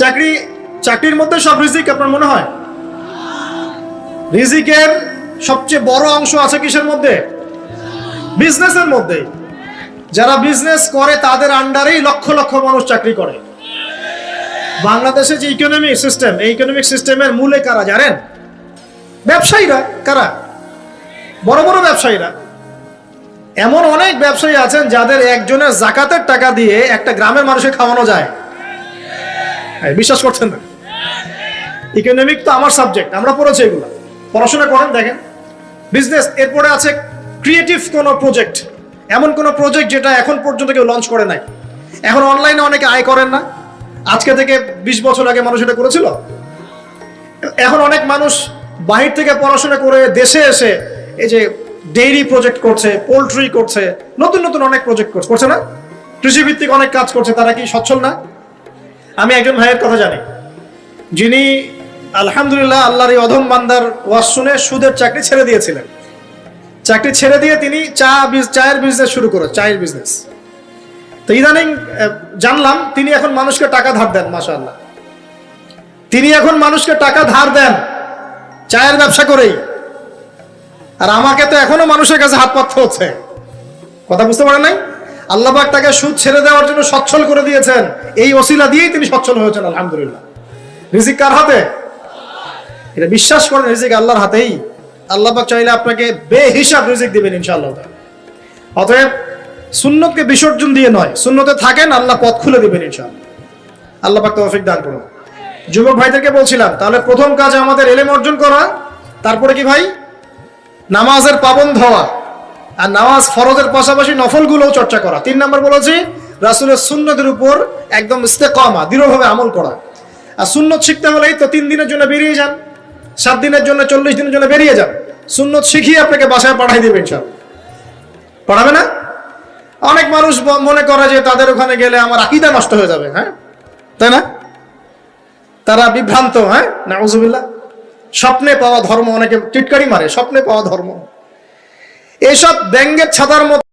চাকরি, চাকরির মধ্যে সব রিজিক আপনার মনে হয়? রিজিকের সবচেয়ে বড় অংশ আছে কিসের মধ্যে? বিজনেসের মধ্যে। যারা বিজনেস করে, তাদের আন্ডারেই লক্ষ লক্ষ মানুষ চাকরি করে। বাংলাদেশে যে ইকোনমিক সিস্টেম এই ইকোনমিক সিস্টেমের মূলে কারা? জানেন? ব্যবসায়ীরা। কারা? বড় বড় ব্যবসায়ীরা। এমন অনেক ব্যবসায়ী আছেন যাদের একজনের জাকাতের টাকা দিয়ে একটা গ্রামের মানুষকে খাওয়ানো যায়। বিশ্বাস করছেন না? ইকোনমিক তো আমার সাবজেক্ট আমরা পড়েছি এগুলো। পড়াশোনা করেন, দেখেন। বিজনেস এরপরে আছে ক্রিয়েটিভ কোনো প্রজেক্ট এমন কোনো প্রজেক্ট যেটা এখন পর্যন্ত কেউ লঞ্চ করে নাই। এখন অনলাইনে অনেকে আয় করেন না। আজকে থেকে বিশ বছর আগে মানুষ এটা করেছিল। এখন অনেক মানুষ বাহির থেকে পড়াশোনা করে দেশে এসে এই যে ডেইরি প্রজেক্ট করছে পোলট্রি করছে, নতুন নতুন অনেক প্রজেক্ট করছে। করছে না? কৃষিভিত্তিক অনেক কাজ করছে, তারা কি সচ্ছল না? আমি একজন ভাইয়ের কথা জানি। যিনি আলহামদুলিল্লাহ আল্লাহর এই অধম বান্দার ওয়াজ শুনে সুদের চাকরি ছেড়ে দিয়েছিলেন। চাকরি ছেড়ে দিয়ে তিনি চা চায়ের বিজনেস শুরু করে, চায়ের বিজনেস তো ইদানিং জানলাম, তিনি এখন মানুষকে টাকা ধার দেন, মাশাআল্লাহ। তিনি এখন মানুষকে টাকা ধার দেন, চায়ের ব্যবসা করেই। আর আমাকে তো এখনও মানুষের কাছে হাত পাততে হচ্ছে। কথা বুঝতে পারেন নাই? আল্লাহ পাক তাকে সুদ ছেড়ে দেওয়ার জন্য সচ্ছল করে দিয়েছেন। এই ওসিলা দিয়েই তিনি সচ্ছল হয়েছেন, আলহামদুলিল্লাহ। রিজিক কার হাতে? এটা বিশ্বাস করেন, রিজিক আল্লাহর হাতেই। আল্লাহ পাক চাইলে আপনাকে বেহিসাব রিজিক দিবেন, ইনশাআল্লাহ অতএব, সুন্নতকে বিসর্জন দিয়ে নয়, সুন্নতে থাকেন, আল্লাহ পথ খুলে দিবেন, ইনশাআল্লাহ। আল্লাহ পাক তৌফিক দান করুন। যুবক ভাইদেরকে বলছিলাম, তাহলে প্রথম কাজ আমাদের এলেম অর্জন করা, তারপরে কি ভাই? নামাজের পাবন হওয়া। আর নামাজ ফরজের পাশাপাশি নফলগুলোও চর্চা করা। তিন নম্বর বলেছি, রাসুলের সুন্নতের উপর একদম ইস্তেকামা, দৃঢ়ভাবে আমল করা। আর সুন্নত শিখতে হলেই তো তিন দিনের জন্য বেরিয়ে যান, সাত দিনের জন্য, চল্লিশ দিনের জন্য বেরিয়ে যান। সুন্নত শিখিয়ে আপনাকে বাসায় পাঠাই দেবেন সব পড়াবে না? অনেক মানুষ মনে করে যে তাদের ওখানে গেলে আমার আকিদা নষ্ট হয়ে যাবে হ্যাঁ? তাই না? তারা বিভ্রান্ত হ্যাঁ? নাউজুবিল্লাহ। স্বপ্নে পাওয়া ধর্ম অনেকে টিটকারি মারে, স্বপ্নে পাওয়া ধর্ম। এসব ব্যঙ্গের ছাতার মতো